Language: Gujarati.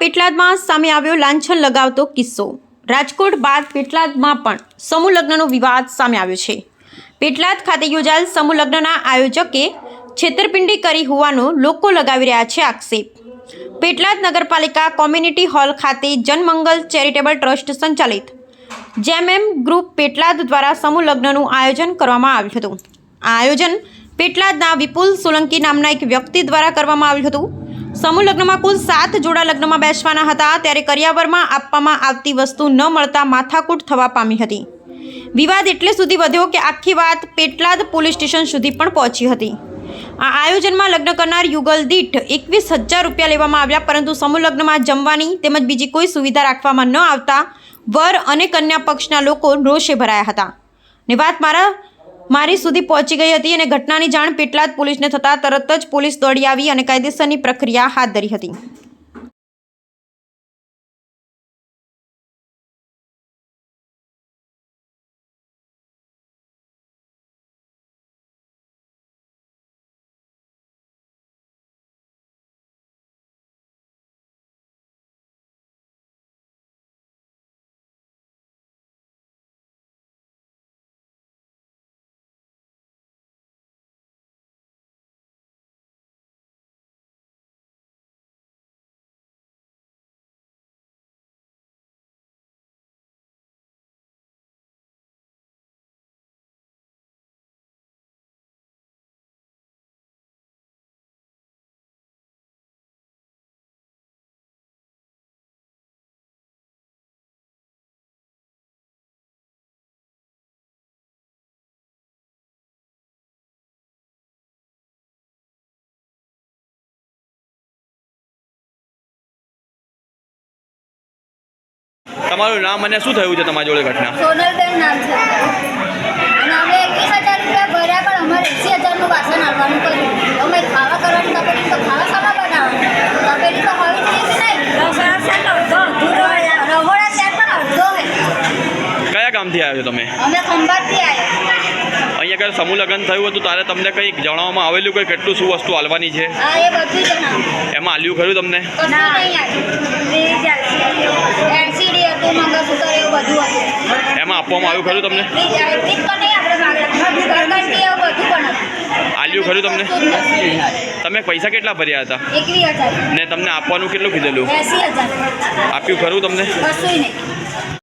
પેટલાદમાં સામે આવ્યો લાંછન લગાવતો કિસ્સો. રાજકોટ બાદ પેટલાદમાં પણ સમૂહ લગ્નનો વિવાદ સામે આવ્યો છે. પેટલાદ ખાતે યોજાયેલ સમૂહ લગ્નના આયોજકે છેતરપિંડી કરી હોવાનો લોકો લગાવી રહ્યા છે આક્ષેપ. પેટલાદ નગરપાલિકા કોમ્યુનિટી હોલ ખાતે જનમંગલ ચેરિટેબલ ટ્રસ્ટ સંચાલિત. જેમએમ ગ્રુપ પેટલાદ દ્વારા સમૂહ લગ્નનું આયોજન કરવામાં આવ્યું હતું. આ આયોજન પેટલાદના વિપુલ સોલંકી નામના એક વ્યક્તિ દ્વારા કરવામાં આવ્યું હતું. સમૂહ લગ્નમાં કુલ સાત જોડા લગ્નમાં બેસવાના હતા. ત્યારે કરિયાવરમાં આપવામાં આવતી વસ્તુ ન મળતા માથાકૂટ થવા પામી હતી. વિવાદ એટલે સુધી વધ્યો કે આખી વાત પેટલાદ પોલીસ સ્ટેશન સુધી પણ પહોંચી હતી. આ આયોજનમાં લગ્ન કરનાર યુગલ દીઠ એકવીસ હજાર રૂપિયા લેવામાં આવ્યા, પરંતુ સમૂહ લગ્નમાં જમવાની તેમજ બીજી કોઈ સુવિધા રાખવામાં ન આવતા વર અને કન્યા પક્ષના લોકો રોષે ભરાયા હતા. ને વાત મારા મારી સુધી પહોંચી ગઈ હતી અને ઘટનાની જાણ પેટલાદ પોલીસને થતાં તરત જ પોલીસ દોડી આવી અને કાયદેસરની પ્રક્રિયા હાથ ધરી હતી. તમારું નામ અને શું થયું છે તમારી જોડે ઘટના? સોનલબેન નામ છે. અને અમે એકવીસ હજાર રૂપિયા ભર્યા પણ અમારે એંસી હજારનું વાસણ આવવાનું કર્યું. અમે ખાવા કરવાની તપેલી તો ખાવા ખાવા બનાવવાનું. તપેલી તો હોવી જોઈએ કે નહીં. રસોડા સેટ અડધો અધૂરો રહોડા સેટ પણ અડધો હે. કયા ગામથી આવ્યો તમે? અમે ખંભાતથી આવ્યા. અહીંયા આગળ સમૂહ લગ્ન થયું હતું ત્યારે તમને કંઈક જણાવવામાં આવેલું કે કેટલું શું વસ્તુ હાલવાની છે? હા એ બધું જણાવ. એમાં આલ્યું ખરું તમને? એમાં આપવામાં આવ્યું ખરું તમને? હાલ્યું ખરું તમને. તમે પૈસા કેટલા ભર્યા હતા? ને તમને આપવાનું કેટલું કીધેલું? આપ્યું ખરું તમને?